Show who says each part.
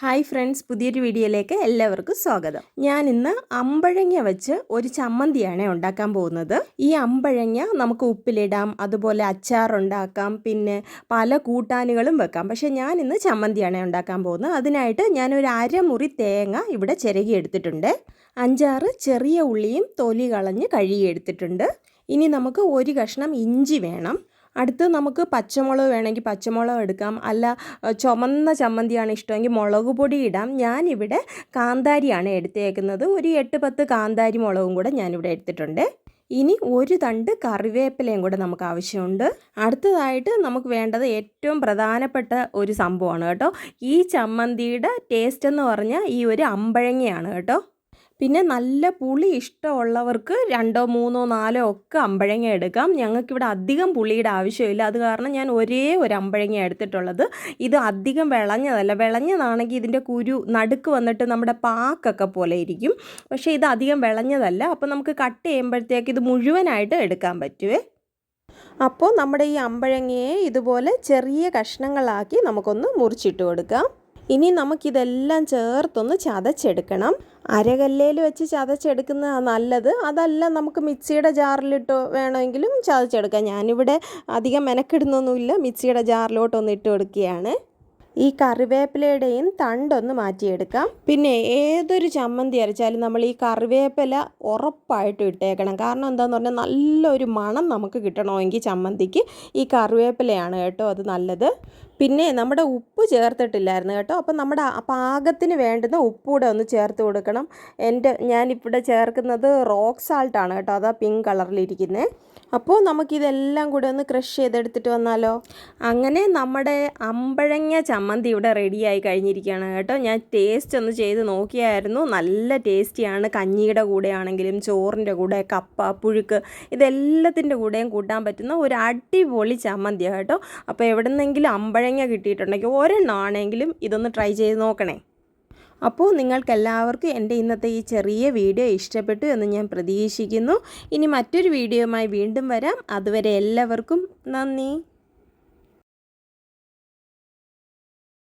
Speaker 1: Hi friends പുതിയൊരു വീഡിയോയിലേക്ക് എല്ലാവർക്കും സ്വാഗതം. ഞാൻ ഇന്ന് അമ്പഴങ്ങ വെച്ച് ഒരു ചമ്മന്തിയാണ് ഉണ്ടാക്കാൻ പോകുന്നത്. ഈ അമ്പഴങ്ങ നമുക്ക് ഉപ്പിലിടാം അതുപോലെ അച്ചാറുണ്ടാക്കാം പിന്നെ പല കൂട്ടാനുകളും വെക്കാം. പക്ഷേ ഞാൻ ഇന്ന് ചമ്മന്തിയാണ് ഉണ്ടാക്കാൻ പോകുന്നത്. അതിനായിട്ട് ഞാൻ ഒരു അരമുറി തേങ്ങ ഇവിടെ ചിരകി എടുത്തിട്ടുണ്ട്. അഞ്ചാറ് ചെറിയ ഉള്ളിയും തൊലി കളഞ്ഞ് കഴുകി എടുത്തിട്ടുണ്ട്. ഇനി നമുക്ക് ഒരു കഷ്ണം ഇഞ്ചി വേണം. അടുത്ത് നമുക്ക് പച്ചമുളക് വേണമെങ്കിൽ പച്ചമുളക് എടുക്കാം. അല്ല ചുമന്ന ചമ്മന്തിയാണ് ഇഷ്ടമെങ്കിൽ മുളക് പൊടി ഇടാം. ഞാനിവിടെ കാന്താരിയാണ് എടുത്തേക്കുന്നത്. ഒരു എട്ട് പത്ത് കാന്താരി മുളകും കൂടെ ഞാനിവിടെ എടുത്തിട്ടുണ്ട്. ഇനി ഒരു തണ്ട് കറിവേപ്പിലയും കൂടെ നമുക്ക് ആവശ്യമുണ്ട്. അടുത്തതായിട്ട് നമുക്ക് വേണ്ടത് ഏറ്റവും പ്രധാനപ്പെട്ട ഒരു സംഭവമാണ് കേട്ടോ. ഈ ചമ്മന്തിയുടെ ടേസ്റ്റ് എന്ന് പറഞ്ഞാൽ ഈ ഒരു അമ്പഴങ്ങയാണ് കേട്ടോ. പിന്നെ നല്ല പുളി ഇഷ്ടമുള്ളവർക്ക് രണ്ടോ മൂന്നോ നാലോ ഒക്കെ അമ്പഴങ്ങ എടുക്കാം. ഞങ്ങൾക്കിവിടെ അധികം പുളിയുടെ ആവശ്യമില്ല. അത് കാരണം ഞാൻ ഒരേ ഒരു അമ്പഴങ്ങ എടുത്തിട്ടുള്ളത്. ഇത് അധികം വിളഞ്ഞതല്ല. വിളഞ്ഞതാണെങ്കിൽ ഇതിന്റെ കുരു നടുക്ക് വന്നിട്ട് നമ്മുടെ പാക്കൊക്കെ പോലെ ഇരിക്കും. പക്ഷേ ഇത് അധികം വിളഞ്ഞതല്ല. അപ്പോൾ നമുക്ക് കട്ട് ചെയ്യുമ്പോഴത്തേക്ക് ഇത് മുഴുവനായിട്ട് എടുക്കാൻ പറ്റുമേ അപ്പോൾ നമ്മുടെ ഈ അമ്പഴങ്ങയെ ഇതുപോലെ ചെറിയ കഷ്ണങ്ങളാക്കി നമുക്കൊന്ന് മുറിച്ചിട്ട് കൊടുക്കാം. ഇനി നമുക്കിതെല്ലാം ചേർത്തൊന്ന് ചതച്ചെടുക്കണം. അരകല്ലേൽ വെച്ച് ചതച്ചെടുക്കുന്നതാണ് നല്ലത്. അതല്ല നമുക്ക് മിക്സിയുടെ ജാറിലിട്ട് വേണമെങ്കിലും ചതച്ചെടുക്കാം. ഞാനിവിടെ അധികം മെനക്കിടുന്നൊന്നുമില്ല. മിക്സിയുടെ ജാറിലോട്ടൊന്ന് ഇട്ട് കൊടുക്കുകയാണ്. ഈ കറിവേപ്പിലയുടെയും തണ്ടൊന്ന് മാറ്റിയെടുക്കാം. പിന്നെ ഏതൊരു ചമ്മന്തി അരച്ചാലും നമ്മൾ ഈ കറിവേപ്പില ഉറപ്പായിട്ട് ഇട്ടേക്കണം. കാരണം എന്താന്ന് പറഞ്ഞാൽ നല്ലൊരു മണം നമുക്ക് കിട്ടണമെങ്കിൽ ചമ്മന്തിക്ക് ഈ കറിവേപ്പിലയാണ് കേട്ടോ അത് നല്ലത്. പിന്നെ നമ്മുടെ ഉപ്പ് ചേർത്തിട്ടില്ലായിരുന്നു കേട്ടോ. അപ്പം നമ്മുടെ പാകത്തിന് വേണ്ടുന്ന ഉപ്പൂടെ ഒന്ന് ചേർത്ത് കൊടുക്കണം. എന്റെ ഞാനിവിടെ ചേർക്കുന്നത് റോക്ക് സാൾട്ടാണ് കേട്ടോ. അതാ പിങ്ക് കളറിലിരിക്കുന്നത് അപ്പോൾ നമുക്കിതെല്ലാം കൂടെ ഒന്ന് ക്രഷ് ചെയ്തെടുത്തിട്ട് വന്നാലോ? അങ്ങനെ നമ്മുടെ അമ്പഴങ്ങ ചമ്മന്തി ഇവിടെ റെഡിയായി കഴിഞ്ഞിരിക്കുകയാണ് കേട്ടോ. ഞാൻ ടേസ്റ്റ് ഒന്ന് ചെയ്ത് നോക്കിയായിരുന്നു. നല്ല ടേസ്റ്റിയാണ് കഞ്ഞിയുടെ കൂടെ ആണെങ്കിലും ചോറിന്റെ കൂടെ കപ്പ പുഴുക്ക് ഇതെല്ലാത്തിന്റെ കൂടെയും കൂട്ടാൻ പറ്റുന്ന ഒരു അടിപൊളി ചമ്മന്തിയാണ് കേട്ടോ. അപ്പോൾ എവിടെ നിന്നെങ്കിലും അമ്പഴങ്ങ കിട്ടിയിട്ടുണ്ടെങ്കിൽ ഒരെണ്ണമാണെങ്കിലും ഇതൊന്ന് ട്രൈ ചെയ്ത് നോക്കണേ. അപ്പോൾ നിങ്ങൾക്കെല്ലാവർക്കും എന്റെ ഇന്നത്തെ ഈ ചെറിയ വീഡിയോ ഇഷ്ടപ്പെട്ടു എന്ന് ഞാൻ പ്രതീക്ഷിക്കുന്നു. ഇനി മറ്റൊരു വീഡിയോയുമായി വീണ്ടും വരാം. അതുവരെ എല്ലാവർക്കും നന്ദി.